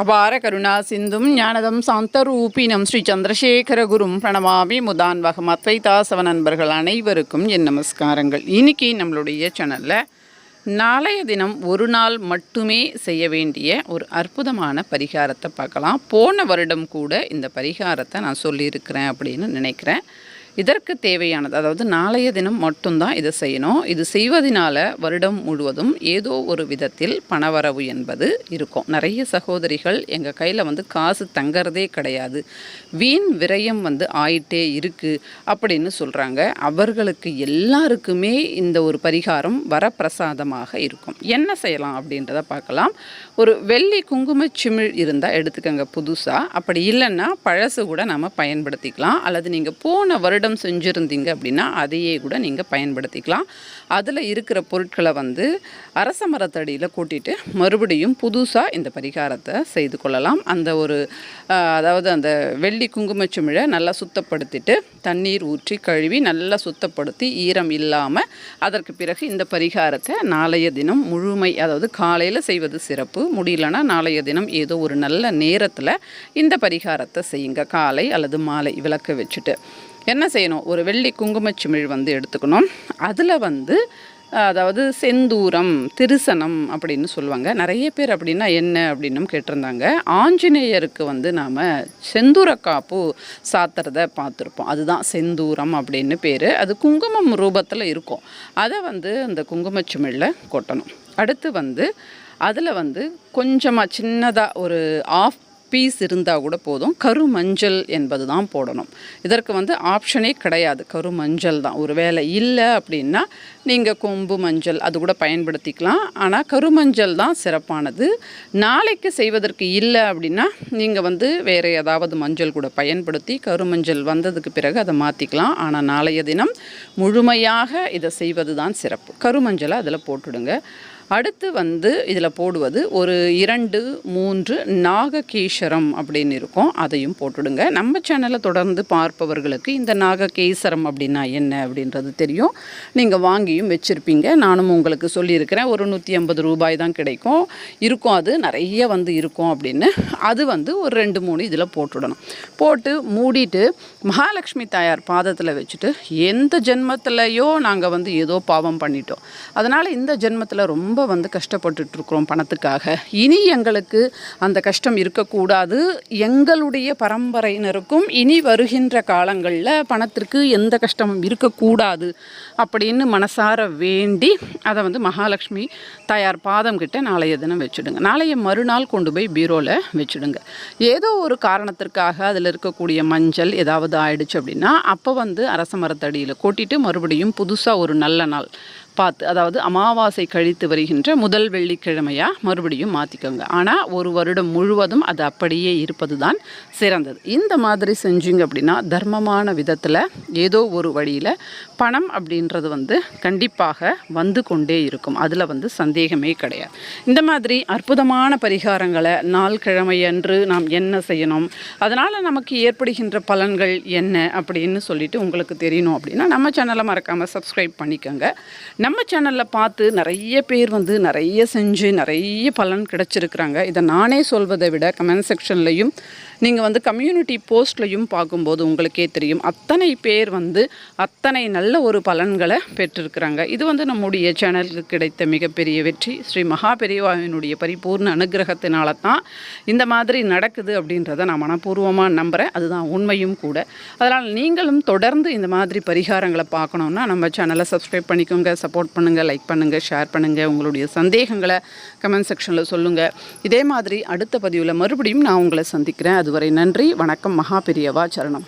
அபார கருணா சிந்தும் ஞானதம் சாந்தரூபினம் ஸ்ரீ சந்திரசேகர குரும் பிரணமாமி முதான்வகம் அத்வைதாசவ நண்பர்கள் அனைவருக்கும் என் நமஸ்காரங்கள். இன்னைக்கு நம்மளுடைய சேனலில் நாளைய தினம் ஒரு நாள் மட்டுமே செய்ய வேண்டிய ஒரு அற்புதமான பரிகாரத்தை பார்க்கலாம். போன வருடம் கூட இந்த பரிகாரத்தை நான் சொல்லியிருக்கிறேன் அப்படின்னு நினைக்கிறேன். இதற்கு தேவையானது அதாவது நாளைய தினம் மட்டும்தான் இதை செய்யணும். இது செய்வதனால வருடம் முழுவதும் ஏதோ ஒரு விதத்தில் பணவரவு என்பது இருக்கும். நிறைய சகோதரிகள் எங்கள் கையில் வந்து காசு தங்கறதே கிடையாது. வீண் விரயம் வந்து ஆயிட்டே இருக்குது அப்படின்னு சொல்கிறாங்க அவர்களுக்கு எல்லாருக்குமே இந்த ஒரு பரிகாரம் வரப்பிரசாதமாக இருக்கும். என்ன செய்யலாம் அப்படின்றத பார்க்கலாம். ஒரு வெள்ளி குங்கும சிமிழ் இருந்தால் எடுத்துக்கோங்க புதுசாக அப்படி இல்லைன்னா பழசு கூட நம்ம பயன்படுத்திக்கலாம். அல்லது நீங்கள் போன வருடம் சுத்தம் செஞ்சுருந்தீங்க அப்படின்னா அதையே கூட நீங்கள் பயன்படுத்திக்கலாம். அதில் இருக்கிற பொருட்களை வந்து அரச மரத்தடியில் கூட்டிட்டு மறுபடியும் புதுசாக இந்த பரிகாரத்தை செய்து கொள்ளலாம். அந்த ஒரு அதாவது அந்த வெள்ளி குங்குமச்சிமிழை நல்லா சுத்தப்படுத்திட்டு தண்ணீர் ஊற்றி கழுவி நல்லா சுத்தப்படுத்தி ஈரம் இல்லாமல் அதற்கு பிறகு இந்த பரிகாரத்தை நாளைய தினம் முழுமை அதாவது காலையில் செய்வது சிறப்பு. முடியலன்னா நாளைய தினம் ஏதோ ஒரு நல்ல நேரத்தில் இந்த பரிகாரத்தை செய்யுங்க. காலை அல்லது மாலை விளக்கு வச்சுட்டு. என்ன செய்யணும்? ஒரு வெள்ளி குங்குமச்சிமிழ் வந்து எடுத்துக்கணும். அதில் வந்து அதாவது செந்தூரம் திருசனம் அப்படின்னு சொல்லுவாங்க. நிறைய பேர் அப்படின்னா என்ன அப்படின்னும் கேட்டிருந்தாங்க. ஆஞ்சநேயருக்கு வந்து நாம் செந்தூர காப்பு சாத்துறத பார்த்துருப்போம். அதுதான் செந்தூரம் அப்படின்னு பேர். அது குங்குமம் ரூபத்தில் இருக்கும். அதை வந்து அந்த குங்குமச்சிமிழில் கொட்டணும். அடுத்து வந்து அதில் வந்து கொஞ்சமாக சின்னதாக ஒரு ஆஃப் பீஸ் இருந்தால் கூட போதும். கருமஞ்சள் என்பது தான் போடணும். இதற்கு வந்து ஆப்ஷனே கிடையாது. கருமஞ்சள் தான். ஒரு வேலை இல்லை அப்படின்னா நீங்கள் கொம்பு மஞ்சள் அது கூட பயன்படுத்திக்கலாம். ஆனால் கருமஞ்சள் தான் சிறப்பானது. நாளைக்கு செய்வதற்கு இல்லை அப்படின்னா நீங்கள் வந்து வேறு ஏதாவது மஞ்சள் கூட பயன்படுத்தி கருமஞ்சள் வந்ததுக்கு பிறகு அதை மாற்றிக்கலாம் ஆனால் நாளைய தினம் முழுமையாக இதை செய்வது தான் சிறப்பு. கருமஞ்சளை அதில் போட்டுடுங்க. அடுத்து வந்து இதில் போடுவது ஒரு இரண்டு மூன்று நாககேசரம் அப்படின்னு இருக்கும். அதையும் போட்டுடுங்க. நம்ம சேனலை தொடர்ந்து பார்ப்பவர்களுக்கு இந்த நாககேசரம் அப்படின்னா என்ன அப்படின்றது தெரியும். நீங்கள் வாங்கியும் வச்சுருப்பீங்க. நானும் உங்களுக்கு சொல்லியிருக்கிறேன். ஒரு நூற்றி ஐம்பது ரூபாய் தான் கிடைக்கும். இருக்கும் அது. நிறைய வந்து இருக்கும் அப்படின்னு. அது வந்து ஒரு ரெண்டு மூணு இதில் போட்டுடணும். போட்டு மூடிட்டு மகாலட்சுமி தாயார் பாதத்தில் வச்சுட்டு எந்த ஜென்மத்திலையோ நாங்கள் வந்து ஏதோ பாவம் பண்ணிட்டோம். அதனால் இந்த ஜென்மத்தில் ரொம்ப வந்து கஷ்டப்பட்டுட்ருக்குறோம் பணத்துக்காக. இனி எங்களுக்கு அந்த கஷ்டம் இருக்கக்கூடாது. எங்களுடைய பரம்பரையினருக்கும் இனி வருகின்ற காலங்களில் பணத்திற்கு எந்த கஷ்டமும் இருக்கக்கூடாது அப்படின்னு மனசார வேண்டி அதை வந்து மகாலட்சுமி தயார் பாதம் கிட்ட நாளைய தினம் வச்சுடுங்க. நாளைய மறுநாள் கொண்டு போய் பீரோவில் வச்சுடுங்க. ஏதோ ஒரு காரணத்திற்காக அதில் இருக்கக்கூடிய மஞ்சள் ஏதாவது ஆயிடுச்சு அப்படின்னா அப்போ வந்து அரச மரத்தடியில் கொட்டிட்டு மறுபடியும் புதுசாக ஒரு நல்ல நாள் பார்த்து அதாவது அமாவாசை கழித்து வருகின்ற முதல் வெள்ளிக்கிழமையாக மறுபடியும் மாற்றிக்கோங்க ஆனால் ஒரு வருடம் முழுவதும் அது அப்படியே இருப்பது தான் சிறந்தது. இந்த மாதிரி செஞ்சீங்க அப்படின்னா தர்மமான விதத்தில் ஏதோ ஒரு வழியில் பணம் அப்படின்றது வந்து கண்டிப்பாக வந்து கொண்டே இருக்கும். அதில் வந்து சந்தேகமே கிடையாது. இந்த மாதிரி அற்புதமான பரிகாரங்களை நாள் கிழமையன்று நாம் என்ன செய்யணும் அதனால் நமக்கு ஏற்படுகின்ற பலன்கள் என்ன அப்படின்னு சொல்லிட்டு உங்களுக்கு தெரியணும் அப்படின்னா நம்ம சேனலை மறக்காமல் சப்ஸ்கிரைப் பண்ணிக்கோங்க. நம்ம சேனலில் பார்த்து நிறைய பேர் வந்து நிறைய செஞ்சு நிறைய பலன் கிடச்சிருக்கிறாங்க. இதை நானே சொல்வதை விட கமெண்ட் செக்ஷன்லையும் நீங்கள் வந்து கம்யூனிட்டி போஸ்ட்லையும் பார்க்கும்போது உங்களுக்கே தெரியும். அத்தனை பேர் வந்து அத்தனை நல்ல ஒரு பலன்களை பெற்றிருக்கிறாங்க. இது வந்து நம்முடைய சேனலுக்கு கிடைத்த மிகப்பெரிய வெற்றி. ஸ்ரீ மகா பெரியவாவினுடைய பரிபூர்ண அனுகிரகத்தினால தான் இந்த மாதிரி நடக்குது அப்படின்றத நான் மனப்பூர்வமாக நம்புகிறேன் அதுதான் உண்மையும் கூட. அதனால் நீங்களும் தொடர்ந்து இந்த மாதிரி பரிகாரங்களை பார்க்கணுன்னா நம்ம சேனலை சப்ஸ்கிரைப் பண்ணிக்கோங்க சப்போர்ட் பண்ணுங்கள் லைக் பண்ணுங்கள் ஷேர் பண்ணுங்கள் உங்களுடைய சந்தேகங்களை கமெண்ட் செக்ஷனில் சொல்லுங்கள் இதே மாதிரி அடுத்த பதிவில் மறுபடியும் நான் உங்களை சந்திக்கிறேன். அது அதுவரை நன்றி. வணக்கம் மகா பெரியவா சரணம்.